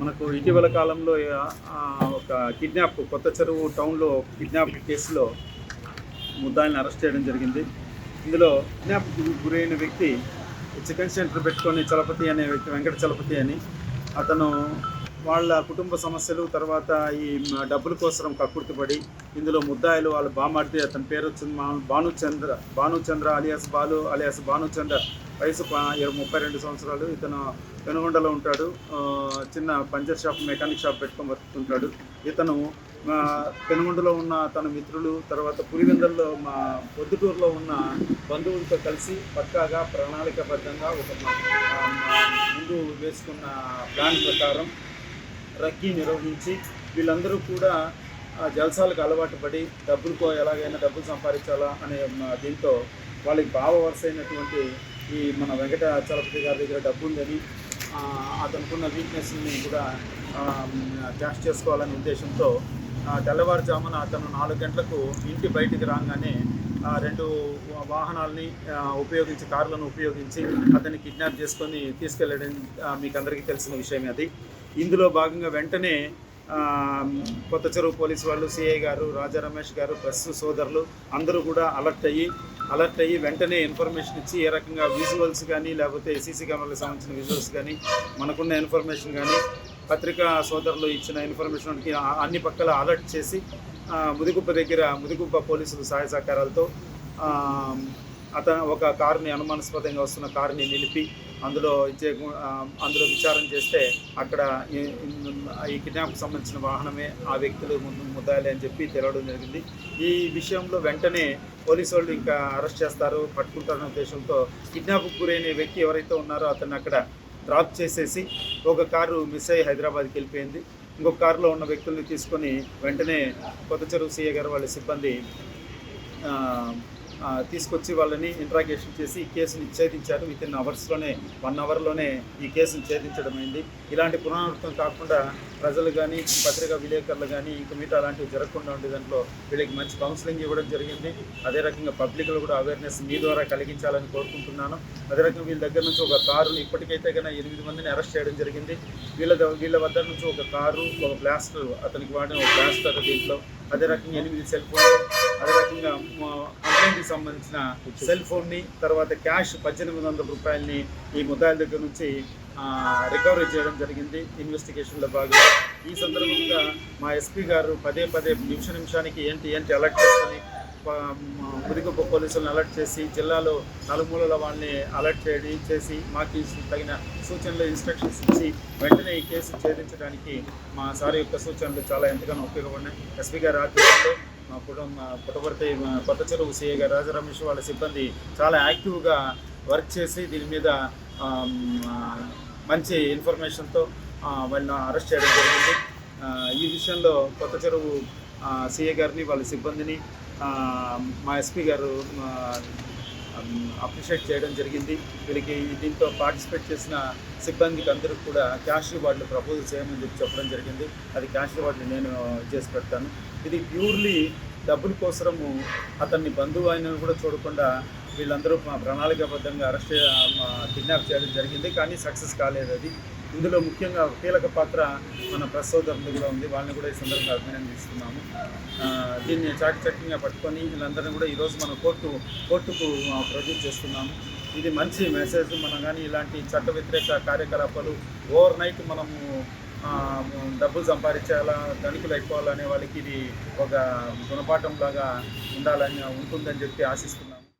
మనకు ఇటీవల కాలంలో ఒక కిడ్నాప్ కొత్త చెరువు టౌన్లో కిడ్నాప్ కేసులో ముద్దాయిని అరెస్ట్ చేయడం జరిగింది. ఇందులో కిడ్నాప్ గురైన వ్యక్తి చికెన్ సెంటర్ పెట్టుకొని చలపతి అనే వ్యక్తి వెంకట చలపతి అని అతను వాళ్ళ కుటుంబ సమస్యలు తర్వాత ఈ డబ్బుల కోసం కక్కుర్తిపడి ఇందులో ముద్దాయిలు వాళ్ళ బామార్ది అతని పేరు వచ్చింది మా భానుచంద్ర భానుచంద్ర అలియాస్ బాలు అలియాస్ భానుచంద్ర. వయసు ఇరవై ముప్పై రెండు సంవత్సరాలు. ఇతను పెనుగొండలో ఉంటాడు. చిన్న పంచర్ షాప్ మెకానిక్ షాప్ పెట్టుకొని బతుకుతుంటాడు ఇతను పెనుగొండలో ఉన్న తన మిత్రులు తర్వాత పులివెందల్లో మా పొద్దుటూరులో ఉన్న బంధువులతో కలిసి పక్కాగా ప్రణాళికాబద్ధంగా ఒక ముందు వేసుకున్న ప్లాన్ ప్రకారం రగ్గి నిర్వహించి వీళ్ళందరూ కూడా ఆ, జల్సాలకు అలవాటు పడి డబ్బులకో ఎలాగైనా డబ్బులు సంపాదించాలా అనే దీంతో వాళ్ళకి బావ వరుస అయినటువంటి ఈ మన వెంకటాచలపతి గారి దగ్గర డబ్బు ఉందని అతనుకున్న వీక్నెస్ని కూడా క్యాష్ చేసుకోవాలనే ఉద్దేశంతో ఆ, తెల్లవారుజామున అతను నాలుగు గంటలకు ఇంటి బయటికి రాగానే రెండు వాహనాలని ఉపయోగించి కార్లను ఉపయోగించి అతన్ని కిడ్నాప్ చేసుకొని తీసుకెళ్ళడం మీకు అందరికీ తెలిసిన విషయమే అది. ఇందులో భాగంగా వెంటనే కొత్త చెరువు పోలీసు వాళ్ళు సిఐ గారు రాజా రమేష్ గారు బస్సు సోదరులు అందరూ కూడా అలర్ట్ అయ్యి అలర్ట్ అయ్యి వెంటనే ఇన్ఫర్మేషన్ ఇచ్చి ఏ రకంగా విజువల్స్ కానీ లేకపోతే సీసీ కెమెరాలకు సంబంధించిన విజువల్స్ కానీ మనకున్న ఇన్ఫర్మేషన్ కానీ పత్రికా సోదరులు ఇచ్చిన ఇన్ఫర్మేషన్కి అన్ని పక్కల అలర్ట్ చేసి ముదిగుప్ప దగ్గర ముదిగుప్ప పోలీసులు సహాయ సహకారాలతో అతను ఒక కారుని అనుమానాస్పదంగా వస్తున్న కారుని నిలిపి అందులో ఇచ్చే అందులో విచారణ చేస్తే అక్కడ ఈ- కిడ్నాప్కి సంబంధించిన వాహనమే ఆ వ్యక్తులు ముందు ముద్దాయాలి అని చెప్పి తెలవడం జరిగింది. ఈ విషయంలో వెంటనే పోలీసు వాళ్ళు ఇంకా అరెస్ట్ చేస్తారు పట్టుకుంటారనే ఉద్దేశంతో కిడ్నాప్కు గురైన వ్యక్తి ఎవరైతే ఉన్నారో అతన్ని అక్కడ డ్రాప్ చేసేసి ఒక కారు మిస్ అయ్యి హైదరాబాద్కి వెళ్ళిపోయింది. ఇంకొక కారులో ఉన్న వ్యక్తుల్ని తీసుకొని వెంటనే కొత్త చెరువు సీఏ గారు వాళ్ళ సిబ్బంది తీసుకొచ్చి వాళ్ళని ఇంట్రాగేషన్ చేసి ఈ కేసుని ఛేదించారు విత్ ఇన్ అవర్స్లోనే వన్ అవర్లోనే ఈ కేసుని ఛేదించడం అయింది. ఇలాంటి పునరావృతం కాకుండా ప్రజలు కానీ పత్రికా విలేకరులు కానీ ఇంక మిగతా అలాంటివి జరగకుండా ఉండే దాంట్లో వీళ్ళకి మంచి కౌన్సిలింగ్ ఇవ్వడం జరిగింది. అదే రకంగా పబ్లిక్లో కూడా అవేర్నెస్ మీ ద్వారా కలిగించాలని కోరుకుంటున్నాను. అదే రకంగా వీళ్ళ దగ్గర నుంచి ఒక కారుని ఇప్పటికైతే కన్నా ఎనిమిది మందిని అరెస్ట్ చేయడం జరిగింది. వీళ్ళ వీళ్ళ వద్ద నుంచి ఒక కారు ఒక బ్లాస్టర్ అతనికి వాడిన ఒక బ్లాస్టర్ దీంట్లో. అదే రకంగా ఎనిమిది సెల్ ఫోన్ అదే రకంగా కంప్లైంట్కి సంబంధించిన సెల్ ఫోన్ని తర్వాత క్యాష్ పద్దెనిమిది వందల రూపాయలని ఈ ముద్దాయిల దగ్గర నుంచి రికవరీ చేయడం జరిగింది. ఇన్వెస్టిగేషన్లో భాగంగా ఈ సందర్భంగా మా ఎస్పీ గారు పదే పదే నిమిష నిమిషానికి ఏంటి ఏంటి అలర్ట్ చేసుకొని ముదిగొప్ప పోలీసులను అలర్ట్ చేసి జిల్లాలో నలుమూలల వాళ్ళని అలర్ట్ చేయడి చేసి మాకు తగిన సూచనలు ఇన్స్ట్రక్షన్స్ ఇచ్చి వెంటనే ఈ కేసు ఛేదించడానికి మా సార్ యొక్క సూచనలు చాలా ఎంతగానో ఉపయోగపడినాయి. ఎస్పీ గారు ఆధ్వర్యంలో మా కుటుంబ పుట్టపర్తి కొత్త చెరువు సిఐ గారు రాజా రమేష్ వాళ్ళ సిబ్బంది చాలా యాక్టివ్గా వర్క్ చేసి దీని మీద మంచి ఇన్ఫర్మేషన్తో వాళ్ళని అరెస్ట్ చేయడం జరిగింది. ఈ విషయంలో కొత్త చెరువు సిఏ గారిని వాళ్ళ సిబ్బందిని మా ఎస్పీ గారు అప్రిషియేట్ చేయడం జరిగింది. వీళ్ళకి దీంతో పార్టిసిపేట్ చేసిన సిబ్బందికి అందరికి కూడా క్యాష్ రివార్డులు ప్రపోజల్ చేయమని చెప్పి చెప్పడం జరిగింది. అది క్యాష్ రివార్డులు నేను చేసి పెడతాను. ఇది ప్యూర్లీ డబ్బుల కోసము అతన్ని బంధువు ఆయన కూడా చూడకుండా వీళ్ళందరూ ప్రణాళికాబద్ధంగా అరెస్ట్ కిడ్నాప్ చేయడం జరిగింది. కానీ సక్సెస్ కాలేదు అది. ఇందులో ముఖ్యంగా కీలక పాత్ర మన ప్రెస్ సోదరులు కూడా ఉంది. వాళ్ళని కూడా ఈ సందర్భంగా అభినందిస్తున్నాము ఆ, దీన్ని చాకచక్యంగా పట్టుకొని వీళ్ళందరినీ కూడా ఈరోజు మనం కోర్టు కోర్టుకు ప్రొడ్యూస్ చేస్తున్నాము. ఇది మంచి మెసేజ్. మనం కానీ ఇలాంటి చట్ట వ్యతిరేక కార్యకలాపాలు ఓవర్ నైట్ మనము డబ్బులు సంపాదించాలా ధనికులు అయిపోవాలనే వాళ్ళకి ఇది ఒక గుణపాఠం లాగా ఉండాలని ఉంటుందని చెప్పి ఆశిస్తున్నాము.